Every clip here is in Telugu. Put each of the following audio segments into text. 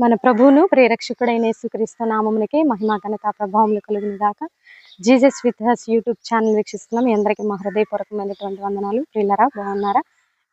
మన ప్రభువును ప్రేరక్షకుడైన యేసుక్రీస్తు నామమునికి మహిమా ఘనత ప్రభావములు కలుగును గాక Jesus with us YouTube channel వీక్షిస్తున్నాం. మీ అందరికీ మా హృదయపూర్వకమైనటువంటి వందనాలు. ప్రియులరా బాగున్నారా?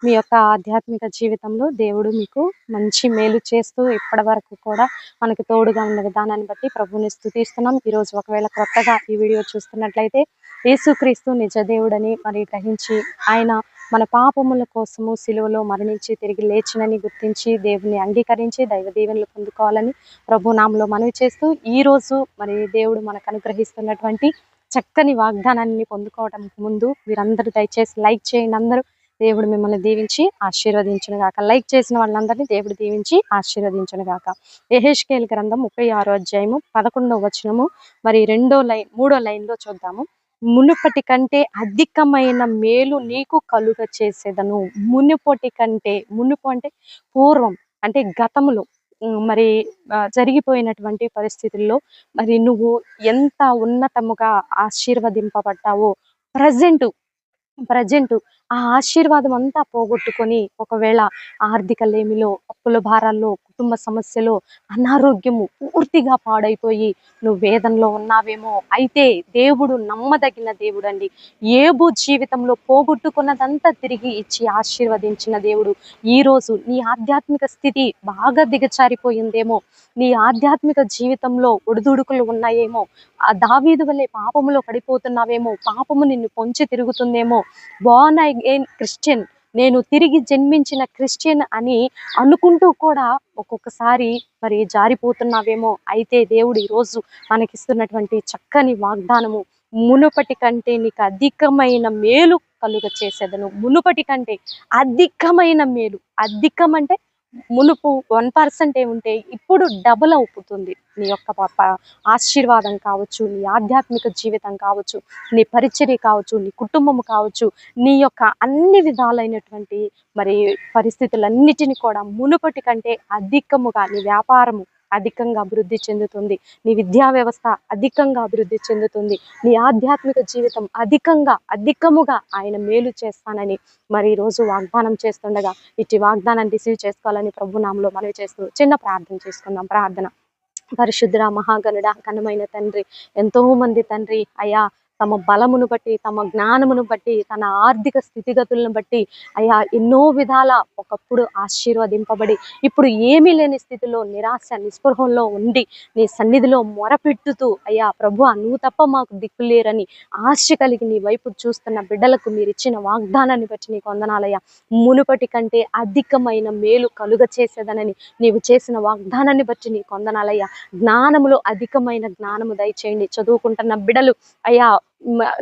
మీ యొక్క ఆధ్యాత్మిక జీవితంలో దేవుడు మీకు మంచి మేలు చేస్తూ ఇప్పటి వరకు కూడా మనకి తోడుగా ఉన్న విధానాన్ని బట్టి ప్రభువుని స్థుతిస్తున్నాం ఈరోజు ఒకవేళ కొత్తగా ఈ వీడియో చూస్తున్నట్లయితే యేసుక్రీస్తు నిజ దేవుడని మరి గ్రహించి ఆయన మన పాపముల కోసము సిలువలో మరణించి తిరిగి లేచినని గుర్తించి దేవుని అంగీకరించి దైవ దీవెనలు పొందుకోవాలని ప్రభు నామలో మనవి చేస్తూ ఈ రోజు మరి దేవుడు మనకు అనుగ్రహిస్తున్నటువంటి చక్కని వాగ్దానాన్ని పొందుకోవడం ముందు మీరందరూ దయచేసి లైక్ చేయండి అందరూ. దేవుడు మిమ్మల్ని దీవించి ఆశీర్వదించిన గాక. లైక్ చేసిన వాళ్ళందరినీ దేవుడు దీవించి ఆశీర్వదించను గాక. ఎహెష్కేల్ గ్రంథం ముప్పై ఆరో అధ్యాయము పదకొండవ వచనము మరి రెండో లైన్ మూడో లైన్లో చూద్దాము. మునుపటి కంటే అధికమైన మేలు నీకు కలుగ చేసేదను. మునుపటి కంటే మునుపు అంటే పూర్వం అంటే గతంలో మరి జరిగిపోయినటువంటి పరిస్థితుల్లో మరి నువ్వు ఎంత ఉన్నతముగా ఆశీర్వదింపబడ్డావో ప్రజెంట్ ప్రజెంట్ ఆ ఆశీర్వాదం అంతా పోగొట్టుకొని ఒకవేళ ఆర్థిక లేమిలో అప్పుల భారాల్లో కుటుంబ సమస్యలో అనారోగ్యము పూర్తిగా పాడైపోయి నువ్వు వేదంలో ఉన్నావేమో అయితే దేవుడు నమ్మదగిన దేవుడు అండి ఏబు జీవితంలో పోగొట్టుకున్నదంతా తిరిగి ఇచ్చి ఆశీర్వదించిన దేవుడు. ఈ రోజు నీ ఆధ్యాత్మిక స్థితి బాగా దిగచారిపోయిందేమో నీ ఆధ్యాత్మిక జీవితంలో ఒడిదుడుకులు ఉన్నాయేమో ఆ దావీదు వల్లే పాపములో పడిపోతున్నావేమో పాపము నిన్ను పొంచి తిరుగుతుందేమో బాగున్నాయి అగైన్ క్రిస్టియన్? నేను తిరిగి జన్మించిన క్రిస్టియన్ అని అనుకుంటూ కూడా ఒక్కొక్కసారి మరి జారిపోతున్నావేమో. అయితే దేవుడు ఈరోజు మనకిస్తున్నటువంటి చక్కని వాగ్దానము మునుపటి కంటే నీకు అధికమైన మేలు కలుగ చేసేదను మునుపటి కంటే అధికమైన మేలు. అధికం అంటే మునుపు వన్ పర్సెంట్ ఏముంటే ఇప్పుడు డబుల్ అవుతుంది. నీ యొక్క ఆశీర్వాదం కావచ్చు నీ ఆధ్యాత్మిక జీవితం కావచ్చు నీ పరిచర్య కావచ్చు నీ కుటుంబం కావచ్చు నీ యొక్క అన్ని విధాలైనటువంటి మరి పరిస్థితులన్నిటిని కూడా మునుపటి కంటే అధికముగా నీ వ్యాపారము అధికంగా అభివృద్ధి చెందుతుంది. నీ విద్యా వ్యవస్థ అధికంగా అభివృద్ధి చెందుతుంది. నీ ఆధ్యాత్మిక జీవితం అధికంగా అధికముగా ఆయన మేలు చేస్తానని మరి ఈరోజు రోజు వాగ్దానం చేస్తుండగా ఇటు వాగ్దానాన్ని రిసీవ్ చేసుకోవాలని ప్రభునాంలో మనవి చేస్తూ చిన్న ప్రార్థన చేసుకుందాం. ప్రార్థన. పరిశుద్ధ మహాగణుడ కనమైన తండ్రి ఎంతో మంది తండ్రి అయ్యా తమ బలమును బట్టి తమ జ్ఞానమును బట్టి తన ఆర్థిక స్థితిగతులను బట్టి అయ్యా ఎన్నో విధాల ఒకప్పుడు ఆశీర్వదింపబడి ఇప్పుడు ఏమీ లేని స్థితిలో నిరాశ నిస్పృహంలో ఉండి నీ సన్నిధిలో మొరపెట్టుతూ అయ్యా ప్రభు నువ్వు తప్ప మాకు దిక్కు లేరని ఆశ కలిగి నీ వైపు చూస్తున్న బిడ్డలకు మీరు ఇచ్చిన వాగ్దానాన్ని బట్టి నీకు వందనాలయ్యా. మునుపటి కంటే అధికమైన మేలు కలుగ చేసేదనని నీవు చేసిన వాగ్దానాన్ని బట్టి నీకు వందనాలయ్యా. జ్ఞానములో అధికమైన జ్ఞానము దయచేయండి. చదువుకుంటున్న బిడలు అయ్యా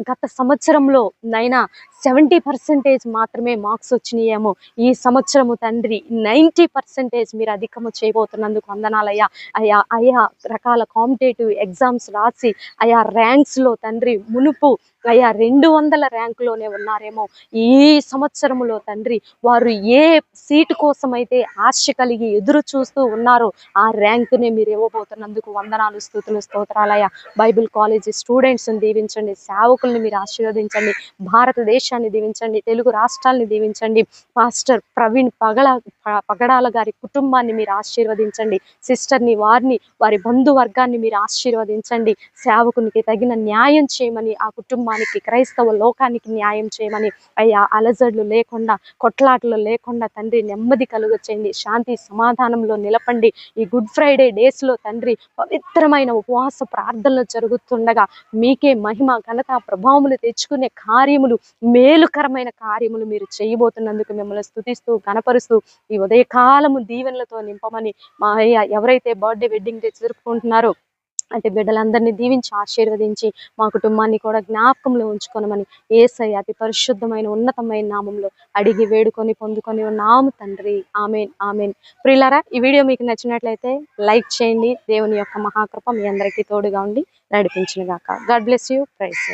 గత సంవత్సరంలో నైనా సెవెంటీ పర్సెంటేజ్ మాత్రమే మార్క్స్ వచ్చినాయేమో ఈ సంవత్సరము తండ్రి. నైంటీ పర్సెంటేజ్ మీరు అధికము చేయబోతున్నందుకు వందనాలయ్యా అయా అయా రకాల కాంపిటేటివ్ ఎగ్జామ్స్ రాసి అయా ర్యాంక్స్లో తండ్రి మునుపు అయ్యా రెండు వందల ర్యాంకులోనే ఉన్నారేమో. ఈ సంవత్సరంలో తండ్రి వారు ఏ సీటు కోసం అయితే ఆశ కలిగి ఎదురు చూస్తూ ఉన్నారో ఆ ర్యాంకునే మీరు ఇవ్వబోతున్నందుకు వందనాలు స్థుతులు స్తోత్రాలయ బైబిల్ కాలేజీ స్టూడెంట్స్ని దీవించండి సేవకుల్ని మీరు ఆశీర్వదించండి. దేశాన్ని దీవించండి తెలుగు రాష్ట్రాల్ని దీవించండి. మాస్టర్ ప్రవీణ్ పగల పగడాల గారి కుటుంబాన్ని మీరు ఆశీర్వదించండి. సిస్టర్ని వారిని వారి బంధువర్గాన్ని మీరు ఆశీర్వదించండి. సేవకునికి తగిన న్యాయం చేయమని ఆ కుటుంబానికి క్రైస్తవ లోకానికి న్యాయం చేయమని. అయ్యా అలజడులు లేకుండా కొట్లాటలు లేకుండా తండ్రి నెమ్మది కలుగచేయండి. శాంతి సమాధానంలో నిలపండి. ఈ గుడ్ ఫ్రైడే డేస్లో తండ్రి పవిత్రమైన ఉపవాస ప్రార్థనలు జరుగుతుండగా మీకే మహిమ ఘనత ప్రభావములు తెచ్చుకునే కార్యములు మేలుకరమైన కార్యములు మీరు చేయబోతున్నందుకు మిమ్మల్ని స్థుతిస్తూ గణపరుస్తూ ఈ ఉదయకాలము దీవెనలతో నింపమని మా అయ్య ఎవరైతే బర్త్డే వెడ్డింగ్ డే జరుపుకుంటున్నారో అంటే బిడ్డలందరినీ దీవించి ఆశీర్వదించి మా కుటుంబాన్ని కూడా జ్ఞాపకంలో ఉంచుకొనమని ఏసై అతి పరిశుద్ధమైన ఉన్నతమైన నామంలో అడిగి వేడుకొని పొందుకొని ఉన్నాము తండ్రి. Amen amen. ప్రియులారా ఈ వీడియో మీకు నచ్చినట్లయితే లైక్ చేయండి. దేవుని యొక్క మహాకృప మీ అందరికీ తోడుగా ఉండి నడిపించిన గాక గాడ్ బ్లెస్ యూ. ప్రైస్